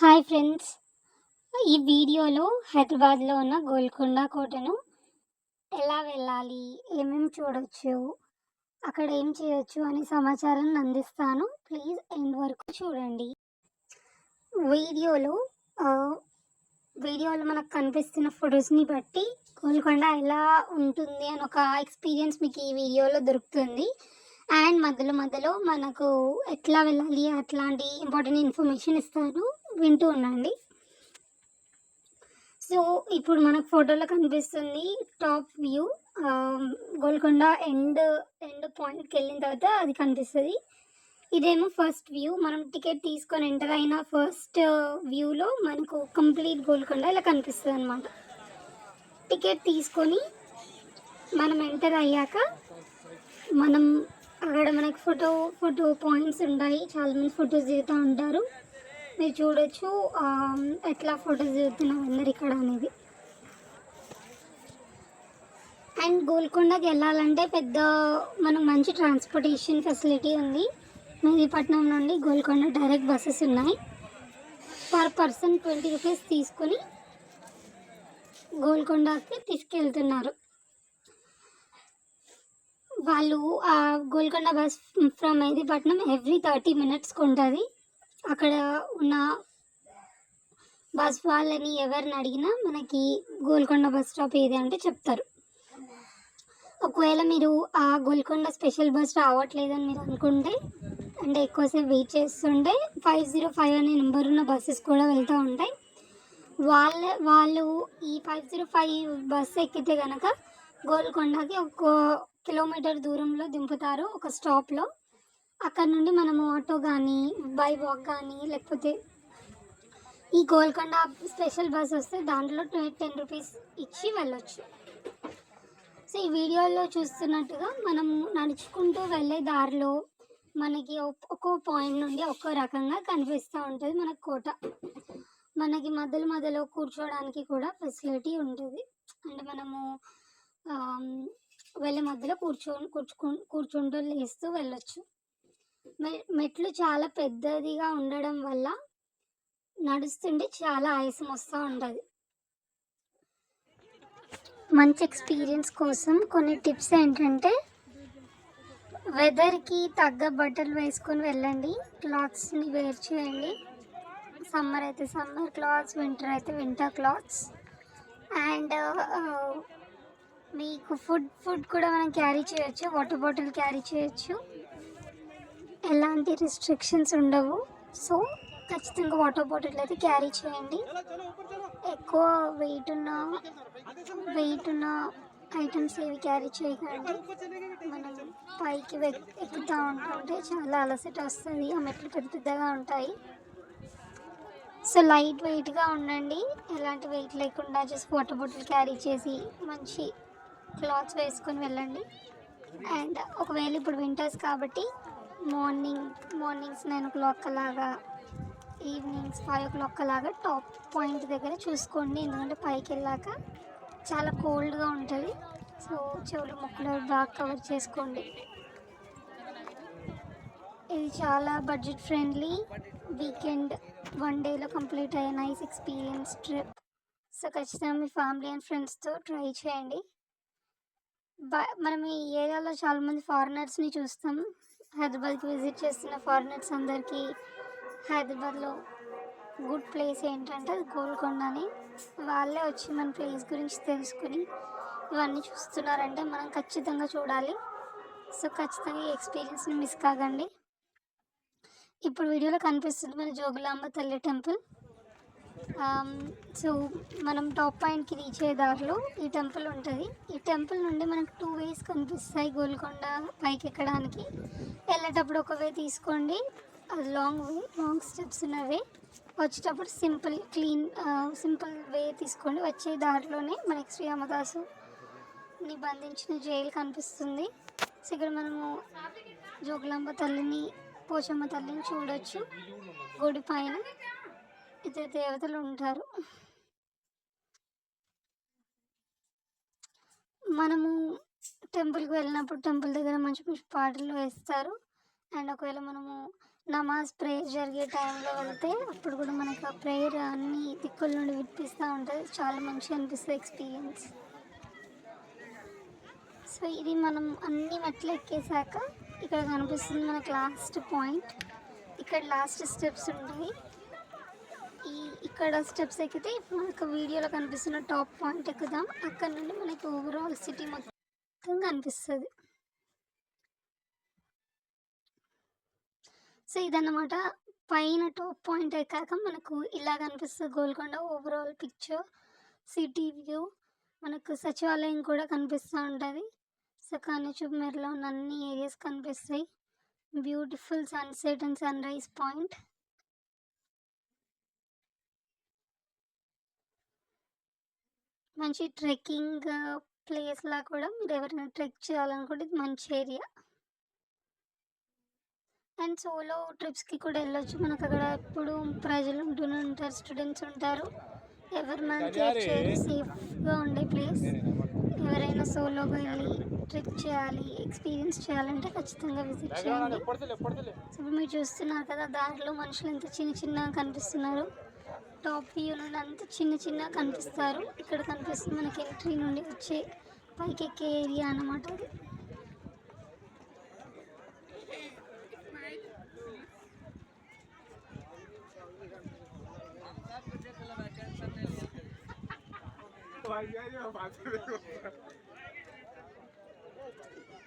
Hi friends ఈ వీడియోలో హైదరాబాద్లో ఉన్న గోల్కొండ కోటను ఎలా వెళ్ళాలి? ఏమేమి చూడొచ్చు? అక్కడ ఏం చేయొచ్చు అనే సమాచారాన్ని అందిస్తాను. ప్లీజ్ ఎండ్ వరకు చూడండి. వీడియోలో వీడియోలో మనకు కనిపిస్తున్న ఫొటోస్ని బట్టి గోల్కొండ ఎలా ఉంటుంది అని ఒక ఎక్స్పీరియన్స్ మీకు ఈ వీడియోలో దొరుకుతుంది. అండ్ మధ్యలో మధ్యలో మనకు ఎట్లా వెళ్ళాలి అట్లాంటి ఇంపార్టెంట్ ఇన్ఫర్మేషన్ ఇస్తాను. వింటూ ఉండండి సో ఇప్పుడు మనకు ఫోటోలో కనిపిస్తుంది top view. Golconda end end పాయింట్కి వెళ్ళిన తర్వాత అది కనిపిస్తుంది. ఇదేమో ఫస్ట్ వ్యూ. మనం టికెట్ తీసుకొని ఎంటర్ అయిన ఫస్ట్ వ్యూలో మనకు కంప్లీట్ గోల్కొండ ఇలా కనిపిస్తుంది అనమాట టికెట్ తీసుకొని మనం ఎంటర్ అయ్యాక మనం అక్కడ మనకి ఫోటో ఫోటో పాయింట్స్ ఉంటాయి. చాలామంది ఫొటోస్ దిగుతూ ఉంటారు. మీరు చూడొచ్చు. ఎట్లా ఫొటోస్ దిగుతున్నాం అందరు ఇక్కడ అనేది. అండ్ గోల్కొండకి వెళ్ళాలంటే పెద్ద మనకు మంచి ట్రాన్స్పోర్టేషన్ ఫెసిలిటీ ఉంది. మెహదీపట్నం నుండి గోల్కొండ డైరెక్ట్ బస్సెస్ ఉన్నాయి. పర్ పర్సన్ ట్వంటీ రూపీస్ తీసుకొని గోల్కొండకి తీసుకెళ్తున్నారు. వాళ్ళు Golconda bus from Mehdipatnam every thirty మినిట్స్కి ఉంటుంది. అక్కడ ఉన్న బస్ వాళ్ళని ఎవరిని అడిగినా మనకి గోల్కొండ బస్ స్టాప్ ఏది అంటే చెప్తారు. ఒకవేళ మీరు ఆ గోల్కొండ స్పెషల్ బస్ రావట్లేదని మీరు అనుకుంటే అంటే ఎక్కువసేపు వెయిట్ చేస్తుంటే ఫైవ్ జీరో ఫైవ్ అనే నెంబర్ ఉన్న బస్సెస్ కూడా వెళ్తూ ఉంటాయి. వాళ్ళ వాళ్ళు ఈ ఫైవ్ జీరో ఫైవ్ బస్ ఎక్కితే కనుక గోల్కొండకి ఒక కిలోమీటర్ దూరంలో దింపుతారు ఒక స్టాప్లో. అక్కడ నుండి మనము ఆటో కానీ బై వాక్ కానీ లేకపోతే ఈ గోల్కొండ స్పెషల్ బస్ వస్తే దాంట్లో టెన్ రూపీస్ ఇచ్చి వెళ్ళొచ్చు. సో ఈ వీడియోలో చూస్తున్నట్టుగా మనం నడుచుకుంటూ వెళ్ళే దారిలో మనకి ఒక్కో పాయింట్ నుండి ఒక్కో రకంగా కనిపిస్తూ ఉంటుంది మనకు కోట. మనకి మధ్యలో మధ్యలో కూర్చోవడానికి కూడా ఫెసిలిటీ ఉంటుంది. అంటే మనము వెళ్ళే మధ్యలో కూర్చో కూర్చు కూర్చుంటూ లేస్తూ వెళ్ళొచ్చు. మెట్లు చాలా పెద్దదిగా ఉండడం వల్ల నడుస్తుంటే చాలా ఆయాసం వస్తూ ఉంటుంది. మంచి ఎక్స్పీరియన్స్ కోసం కొన్ని టిప్స్ ఏంటంటే వెదర్కి తగ్గ బట్టలు వేసుకొని వెళ్ళండి క్లాత్స్ని వేర్ చేయండి. సమ్మర్ అయితే సమ్మర్ క్లాత్స్ వింటర్ అయితే వింటర్ క్లాత్స్. అండ్ మీకు ఫుడ్ ఫుడ్ కూడా మనం క్యారీ చేయొచ్చు వాటర్ బాటిల్ క్యారీ చేయొచ్చు. ఎలాంటి రిస్ట్రిక్షన్స్ ఉండవు. సో ఖచ్చితంగా వాటర్ బాటిల్ అయితే క్యారీ చేయండి. ఎక్కువ వెయిట్ ఉన్న వెయిట్ ఉన్న ఐటమ్స్ ఏవి క్యారీ చేయకండి. మనం పైకి ఎక్కుతూ ఉంటుంటే చాలా అలసట వస్తుంది. ఆ మెట్లు పెద్ద పెద్దగా ఉంటాయి. సో లైట్ వెయిట్గా ఉండండి. ఎలాంటి వెయిట్ లేకుండా జస్ట్ వాటర్ బాటిల్ క్యారీ చేసి మంచి క్లాత్స్ వేసుకొని వెళ్ళండి. అండ్ ఒకవేళ ఇప్పుడు వింటర్స్ కాబట్టి morning mornings nine o'clock అలాగా ఈవినింగ్స్ ఫైవ్ ఓ క్లాక్ అలాగా టాప్ పాయింట్ దగ్గర చూసుకోండి. ఎందుకంటే పైకి వెళ్ళాక చాలా కోల్డ్గా ఉంటుంది. సో చెవులు ముక్కలు బాగా కవర్ చేసుకోండి. ఇది చాలా బడ్జెట్ ఫ్రెండ్లీ వీకెండ్ వన్ డేలో కంప్లీట్ అయ్యే నైస్ ఎక్స్పీరియన్స్ ట్రిప్. సో ఖచ్చితంగా మీ ఫ్యామిలీ అండ్ ఫ్రెండ్స్తో ట్రై చేయండి. బ- మనం ఈ ఏరియాలో చాలామంది ఫారినర్స్ని చూస్తాం. హైదరాబాద్కి విజిట్ చేస్తున్న ఫారినర్స్ అందరికీ హైదరాబాద్లో గుడ్ ప్లేస్ ఏంటంటే అది గోల్కొండ అని. వాళ్ళే వచ్చి మన ప్లేస్ గురించి తెలుసుకుని ఇవన్నీ చూస్తున్నారంటే మనం ఖచ్చితంగా చూడాలి. సో ఖచ్చితంగా ఈ ఎక్స్పీరియన్స్ని మిస్ కాకండి. ఇప్పుడు వీడియోలో కనిపిస్తుంది మన జోగులాంబ తల్లి టెంపుల్. Um, సో మనం టాప్ పాయింట్కి రీచ్ అయ్యే దారిలో ఈ టెంపుల్ ఉంటుంది. ఈ టెంపుల్ నుండి మనకు టూ వేస్ కనిపిస్తాయి గోల్కొండ పైకి ఎక్కడానికి. వెళ్ళేటప్పుడు ఒక వే తీసుకోండి. అది లాంగ్ వే లాంగ్ స్టెప్స్ ఉన్న వే. వచ్చేటప్పుడు సింపుల్ క్లీన్ సింపుల్ వే తీసుకోండి. వచ్చే దారిలోనే మనకి శ్రీ అమదాసు ని బంధించిన జైలు కనిపిస్తుంది. సో ఇక్కడ మనము జోగులాంబ తల్లిని పోచమ్మ తల్లిని చూడొచ్చు. గుడి పైన. ఇద్దరు దేవతలు ఉంటారు. మనము టెంపుల్కి వెళ్ళినప్పుడు టెంపుల్ దగ్గర మంచి మంచి పాటలు వేస్తారు. అండ్ ఒకవేళ మనము నమాజ్ ప్రేయర్ జరిగే టైంలో వెళ్తే అప్పుడు కూడా మనకు ఆ ప్రేయర్ అన్ని దిక్కుల నుండి వినిపిస్తూ ఉంటుంది. చాలా మంచిగా అనిపిస్తుంది ఎక్స్పీరియన్స్ సో ఇది మనం అన్ని మెట్లు ఎక్కేసాక ఇక్కడ కనిపిస్తుంది మనకు లాస్ట్ పాయింట్ ఇక్కడ లాస్ట్ స్టెప్స్ ఉంటాయి. ఈ ఇక్కడ స్టెప్స్ ఎక్కితే ఇప్పుడు మనకు వీడియోలో కనిపిస్తున్న టాప్ పాయింట్ ఎక్కుదాం. అక్కడ నుండి మనకి ఓవరాల్ సిటీ మొత్తం కనిపిస్తుంది. సో ఇదన్నమాట పైన టాప్ పాయింట్ ఎక్కాక మనకు ఇలా కనిపిస్తుంది Golconda overall picture city view మనకు సచివాలయం కూడా కనిపిస్తూ ఉంటుంది. సో కానిచూపుమేరలో ఉన్న అన్ని ఏరియాస్ కనిపిస్తాయి. Beautiful sunset and sunrise point మంచి ట్రెక్కింగ్ ప్లేస్ లా కూడా మీరు ఎవరైనా ట్రెక్ చేయాలనుకుంటే ఇది మంచి ఏరియా. అండ్ సోలో ట్రిప్స్కి కూడా వెళ్ళొచ్చు. మనకు అక్కడ ఎప్పుడు ప్రజలు ఉంటూనే ఉంటారు స్టూడెంట్స్ ఉంటారు. ఎవరు మనం కేర్ సేఫ్గా ఉండే ప్లేస్. ఎవరైనా సోలోగా వెళ్ళి ట్రిప్ చేయాలి ఎక్స్పీరియన్స్ చేయాలంటే ఖచ్చితంగా విజిట్ చేయండి. సో ఇప్పుడు మీరు చూస్తున్నారు కదా దారిలో మనుషులు ఎంత చిన్న చిన్నగా కనిపిస్తున్నారు. టాప్ వ్యూ నుండి అంత చిన్న చిన్న కనిపిస్తారు. ఇక్కడ కనిపిస్తుంది మనకి ఎంట్రీ నుండి వచ్చే పైకి ఎక్కే ఏరియా అన్నమాట అది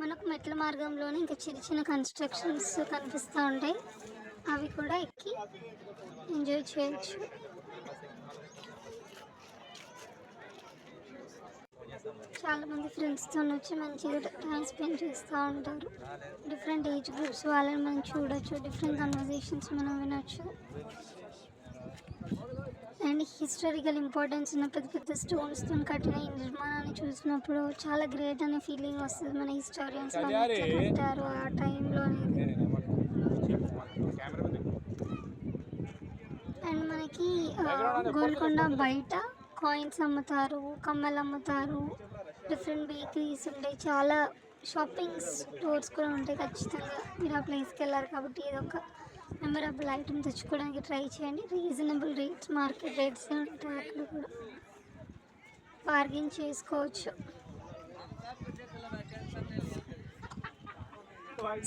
మనకు మెట్ల మార్గంలోనే ఇంకా చిన్న చిన్న కన్స్ట్రక్షన్స్ కనిపిస్తూ ఉంటాయి. అవి కూడా ఎక్కి ఎంజాయ్ చేయొచ్చు. చాలా మంది ఫ్రెండ్స్తో వచ్చి మంచిగా టైం స్పెండ్ చేస్తూ ఉంటారు. డిఫరెంట్ ఏజ్ గ్రూప్స్ వాళ్ళని మనం చూడొచ్చు డిఫరెంట్ కన్వర్జేషన్స్ మనం వినొచ్చు. అండ్ హిస్టారికల్ ఇంపార్టెన్స్ ఉన్న పెద్ద పెద్ద స్టోన్స్తో కట్టిన ఈ నిర్మాణాన్ని చూసినప్పుడు చాలా గ్రేట్ అనే ఫీలింగ్ వస్తుంది మన హిస్టారియన్స్ కట్టారు ఆ టైంలో అనేది. అండ్ మనకి గోల్కొండ బయట కాయిన్స్ అమ్ముతారు కమ్మలు అమ్ముతారు డిఫరెంట్ బేకరీస్ ఉంటాయి. చాలా షాపింగ్ స్టోర్స్ కూడా ఉంటాయి ఖచ్చితంగా. మీరు ఆ ప్లేస్కి వెళ్ళారు కాబట్టి ఏదో ఒక మెమరబుల్ ఐటమ్ తెచ్చుకోవడానికి ట్రై చేయండి. రీజనబుల్ రేట్స్ మార్కెట్ రేట్స్ ఉంటాయి అక్కడ కూడా. బార్గెన్ చేసుకోవచ్చు.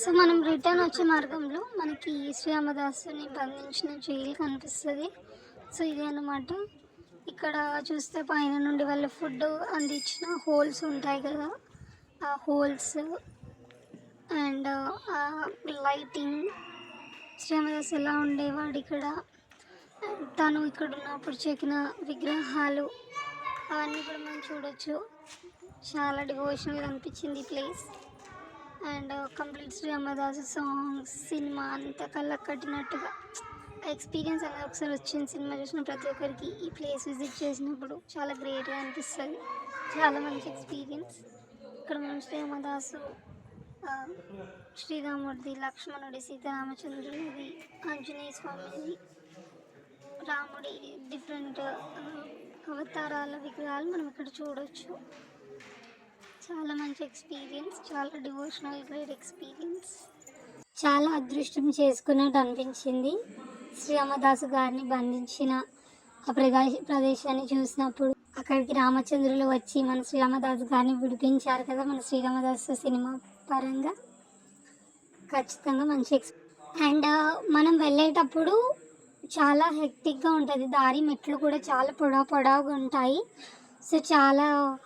సో మనం రిటర్న్ వచ్చే మార్గంలో మనకి శ్రీరామదాసుని బంధించిన జైలు కనిపిస్తుంది. సో ఇదే అన్నమాట. ఇక్కడ చూస్తే పైన నుండి వాళ్ళు ఫుడ్ అందించిన హోల్స్ ఉంటాయి కదా. ఆ హోల్స్ అండ్ ఆ లైటింగ్ శ్రీమదాస్ ఎలా ఉండేవాడు ఇక్కడ. తను ఇక్కడ ఉన్నప్పుడు చెక్కిన విగ్రహాలు అవన్నీ కూడా మనం చూడొచ్చు. చాలా డివోషనల్గా అనిపించింది place. And complete Sri Sriramadasu songs cinema అంతా కళ్ళకు కట్టినట్టుగా. ఎక్స్పీరియన్స్ అనేది ఒకసారి వచ్చింది సినిమా చూసిన ప్రతి ఒక్కరికి ఈ ప్లేస్ విజిట్ చేసినప్పుడు చాలా గ్రేట్గా అనిపిస్తుంది. చాలా మంచి ఎక్స్పీరియన్స్ ఇక్కడ మనం శ్రీరామదాసు శ్రీరాముడిది లక్ష్మణుడి సీతారామచంద్రుడిది ఆంజనేయ స్వామిది రాముడి డిఫరెంట్ అవతారాల విగ్రహాలు మనం ఇక్కడ చూడొచ్చు. చాలా మంచి ఎక్స్పీరియన్స్ చాలా డివోషనల్ గ్రేట్ ఎక్స్పీరియన్స్ చాలా అదృష్టం చేసుకున్నట్టు అనిపించింది. శ్రీరామదాసు గారిని బంధించిన ఆ ప్రదేశ ప్రదేశాన్ని చూసినప్పుడు అక్కడికి రామచంద్రులు వచ్చి మన శ్రీరామదాసు గారిని విడిపించారు కదా మన శ్రీరామదాస్ సినిమా పరంగా. ఖచ్చితంగా మంచి ఎక్స్ అండ్ మనం వెళ్ళేటప్పుడు చాలా హెక్టిక్గా ఉంటుంది. దారి మెట్లు కూడా చాలా పొడవు పొడవుగా ఉంటాయి. సో చాలా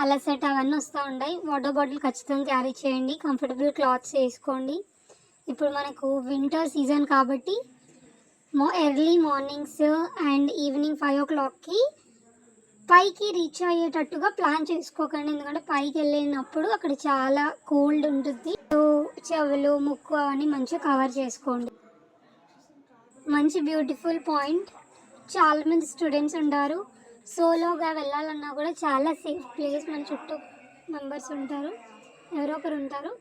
అలసట అవన్నీ వస్తూ ఉంటాయి. వాటర్ బాటిల్ ఖచ్చితంగా క్యారీ చేయండి. కంఫర్టబుల్ క్లాత్స్ వేసుకోండి. ఇప్పుడు మనకు వింటర్ సీజన్ కాబట్టి early mornings and evening five ఓ క్లాక్కి పైకి రీచ్ అయ్యేటట్టుగా ప్లాన్ చేసుకోకండి. ఎందుకంటే పైకి వెళ్ళినప్పుడు అక్కడ చాలా కోల్డ్ ఉంటుంది. సో చెవులు ముక్కు అవన్నీ మంచిగా కవర్ చేసుకోండి. మంచి బ్యూటిఫుల్ పాయింట్ చాలా మంది స్టూడెంట్స్ ఉంటారు. సోలోగా వెళ్ళాలన్నా కూడా చాలా సేఫ్ ప్లేస్ మన చుట్టూ మెంబర్స్ ఉంటారు. ఎవరో ఒకరు ఉంటారు.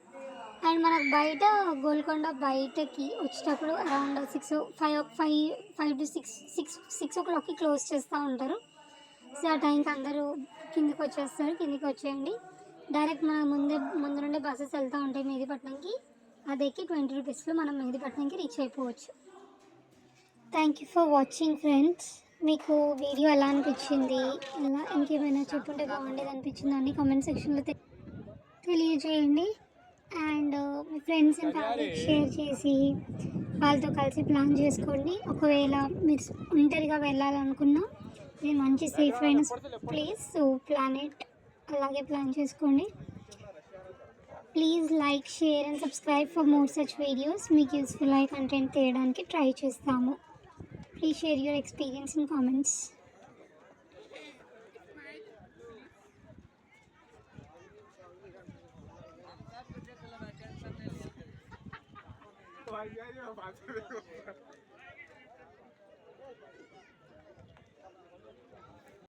అండ్ మనకు బయట గోల్కొండ బయటకి వచ్చేటప్పుడు around six five five five to six six six ఓ క్లాక్కి క్లోజ్ చేస్తూ ఉంటారు. సో ఆ టైంకి అందరూ కిందికి వచ్చేస్తారు. కిందికి వచ్చేయండి. డైరెక్ట్ మన ముందే ముందు నుండి బస్సెస్ వెళ్తూ ఉంటాయి మెహదీపట్నంకి అది ఎక్కి ట్వంటీ రూపీస్లో మనం మెహదీపట్నంకి రీచ్ అయిపోవచ్చు. Thank you for watching friends మీకు వీడియో ఎలా అనిపించింది? ఎలా ఇంకేమైనా చెప్పుంటే బాగుండేది అనిపించిందో అని కామెంట్ సెక్షన్లో తెలియజేయండి. అండ్ మీ ఫ్రెండ్స్ అండ్ ఫ్యామిలీకి షేర్ చేసి వాళ్ళతో కలిసి ప్లాన్ చేసుకోండి. ఒకవేళ మీరు ఒంటరిగా వెళ్ళాలనుకున్నా ఇది మంచి సేఫ్ అయిన ప్లేస్ సో ప్లానెట్ అలాగే ప్లాన్ చేసుకోండి. Please like share and subscribe for more such videos మీకు యూస్ఫుల్ అయ్యే కంటెంట్ తీయడానికి ట్రై చేస్తాము. Please share your experience in comments 把原爷把车给